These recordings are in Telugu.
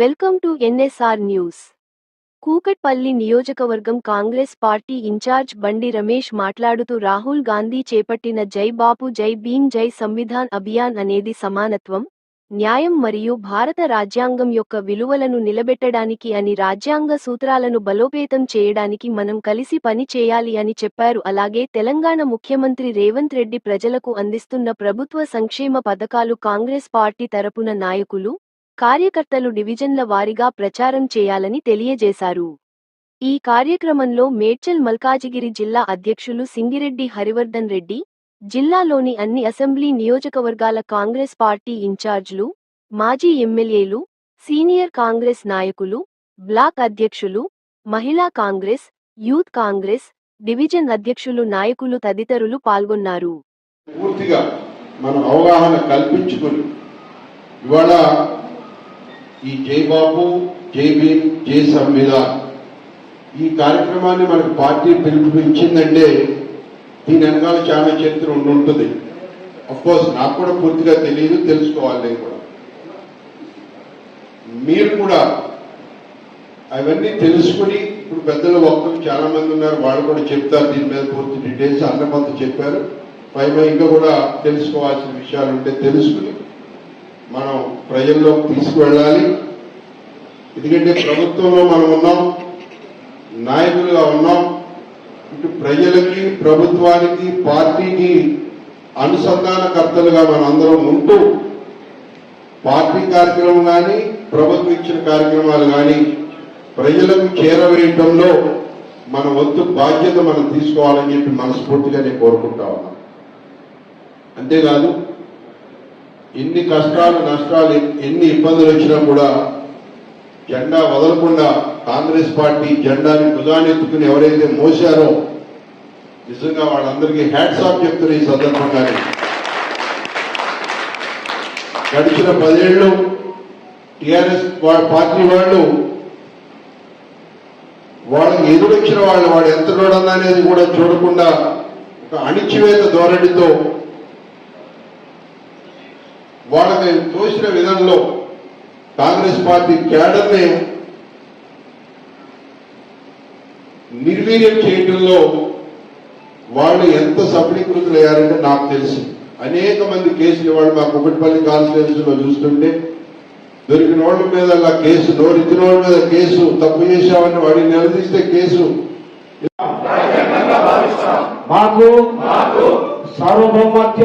Welcome to NSR news. Kukatpally నియోజకవర్గం కాంగ్రెస్ పార్టీ ఇన్ఛార్జ్ బండి రమేష్ మాట్లాడుతూ రాహుల్ గాంధీ చేపట్టిన జై బాపు జై భీమ్ జై సంవిధాన్ అభియాన్ అనేది సమానత్వం న్యాయం మరియు భారత రాజ్యాంగం యొక్క విలువలను నిలబెట్టడానికి అని రాజ్యాంగ సూత్రాలను బలోపేతం చేయడానికి మనం కలిసి పని చేయాలి అని చెప్పారు. అలాగే తెలంగాణ ముఖ్యమంత్రి రేవంత్ రెడ్డి ప్రజలకు అందిస్తున్న ప్రభుత్వ సంక్షేమ పథకాలు కాంగ్రెస్ పార్టీ తరపున నాయకులు కార్యకర్తలు డివిజన్ల వారీగా ప్రచారం చేయాలని తెలియజేశారు. ఈ కార్యక్రమంలో మేడ్చల్ మల్కాజిగిరి జిల్లా అధ్యక్షులు సింగిరెడ్డి హరివర్ధన్ రెడ్డి జిల్లాలోని అన్ని అసెంబ్లీ నియోజకవర్గాల కాంగ్రెస్ పార్టీ ఇన్ఛార్జ్లు మాజీ ఎమ్మెల్యేలు సీనియర్ కాంగ్రెస్ నాయకులు బ్లాక్ అధ్యక్షులు మహిళా కాంగ్రెస్ యూత్ కాంగ్రెస్ డివిజన్ అధ్యక్షులు నాయకులు తదితరులు పాల్గొన్నారు. పూర్తిగా మనం అవగాహన కల్పించుకొని ఇవాళ ఈ జై బాబు జై భీమ్ జై సంవిధాన్ ఈ కార్యక్రమాన్ని మనకు పార్టీ పిలుపునిచ్చిందంటే దీని వెనకాల చాలా చరిత్ర ఉండుంటుంది. కోర్స్ నాకు కూడా పూర్తిగా తెలియదు తెలుసుకోవాలి నేను కూడా. మీరు కూడా అవన్నీ తెలుసుకుని ఇప్పుడు పెద్దలు వక్తలు చాలా మంది ఉన్నారు వాళ్ళు కూడా చెప్తారు దీని మీద పూర్తి డీటెయిల్స్ అన్న చెప్పారు. పైగా ఇంకా కూడా తెలుసుకోవాల్సిన విషయాలు ఉంటే తెలుసుకుని మనం ప్రజల్లోకి తీసుకువెళ్ళాలి. ఎందుకంటే ప్రభుత్వంలో మనం ఉన్నాం నాయకులుగా ఉన్నాం. ఇటు ప్రజలకి ప్రభుత్వానికి పార్టీకి అనుసంధానకర్తలుగా మనం అందరం ఉంటూ పార్టీ కార్యక్రమం కానీ ప్రభుత్వం ఇచ్చిన కార్యక్రమాలు కానీ ప్రజలకు చేరవేయటంలో మన వంతు బాధ్యత మనం తీసుకోవాలని చెప్పి మనస్ఫూర్తిగా నేను కోరుకుంటా ఉన్నాను. అంతేకాదు ఎన్ని కష్టాలు నష్టాలు ఎన్ని ఇబ్బందులు వచ్చినా కూడా జెండా వదలకుండా కాంగ్రెస్ పార్టీ జెండాని భుజానెత్తుకుని ఎవరైతే మోసారో నిజంగా వాళ్ళందరికీ హ్యాట్స్ ఆఫ్ చెప్తున్న ఈ సందర్భంగానే. గడిచిన పదేళ్ళు టిఆర్ఎస్ పార్టీ వాళ్ళు వాళ్ళకి ఎదురొచ్చిన వాళ్ళు వాడు ఎంత చూడన్నా అనేది కూడా చూడకుండా ఒక అణిచివేత ధోరణితో వాళ్ళకి తోసిన విధంలో కాంగ్రెస్ పార్టీ క్యాడర్ని నిర్వీర్యం చేయడంలో వాళ్ళు ఎంత సఫలీకృతులయ్యారంటే నాకు తెలుసు. అనేక మంది కేసులు వాళ్ళు మా కుక్కటిపల్లి కాన్స్టిట్యూన్సీలో చూస్తుంటే దొరికిన వాళ్ళ మీద అలా కేసు నోరిచ్చిన వాళ్ళ మీద కేసు తప్పు చేశామని వాడిని నిలదీస్తే కేసు. మాకు సార్వభౌమత్య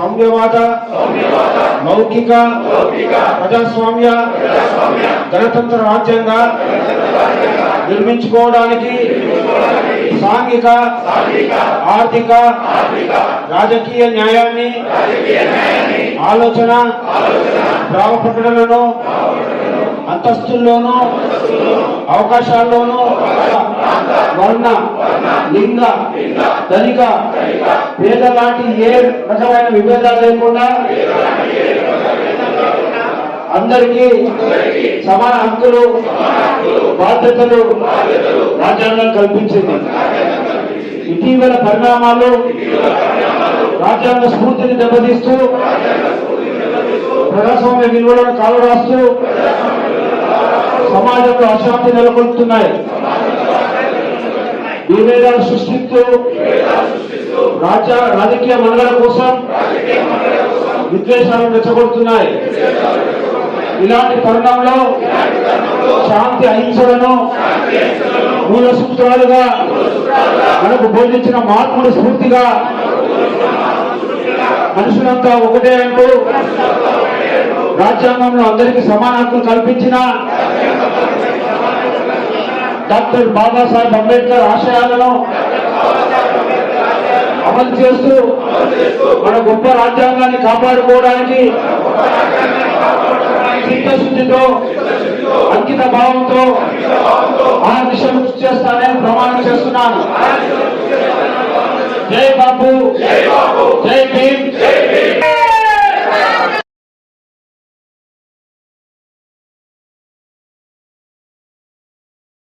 సౌమ్యవాద మౌఖిక ప్రజాస్వామ్య గణతంత్ర రాజ్యంగా నిర్మించుకోవడానికి సాంఘిక ఆర్థిక రాజకీయ న్యాయాన్ని ఆలోచన గ్రామ ప్రకటనలను అంతస్తుల్లోనూ అవకాశాల్లోనూ వర్ణ లింగ ధనిక పేద లాంటి ఏ రకమైన విభేదాలు లేకుండా అందరికీ సమాన హక్కులు బాధ్యతలు రాజ్యాంగం కల్పించింది. ఇటీవల పరిణామాలు రాజ్యాంగ స్ఫూర్తిని దెబ్బతీస్తూ ప్రజాస్వామ్య విలువలను కాలరాస్తూ సమాజంలో అశాంతి నెలకొల్పుతున్నాయి. విభేదాలు సృష్టిస్తూ రాజ్య రాజకీయ మనుగడ కోసం విద్వేషాలు రెచ్చగొడుతున్నాయి. ఇలాంటి తరుణంలో శాంతి అహింసలను మూల సూత్రాలుగా మనకు బోధించిన మహాత్ముడు స్ఫూర్తిగా మనుషులంతా ఒకటే అంటూ రాజ్యాంగంలో అందరికీ సమాన హక్కులు కల్పించిన డాక్టర్ బాబాసాహెబ్ అంబేద్కర్ ఆశయాలను అమలు చేస్తూ మన గొప్ప రాజ్యాంగాన్ని కాపాడుకోవడానికి చిత్తశుద్ధితో అంకిత భావంతో ఆ దిశ కృషి చేస్తానని ప్రమాణం చేస్తున్నాను. జై బాబు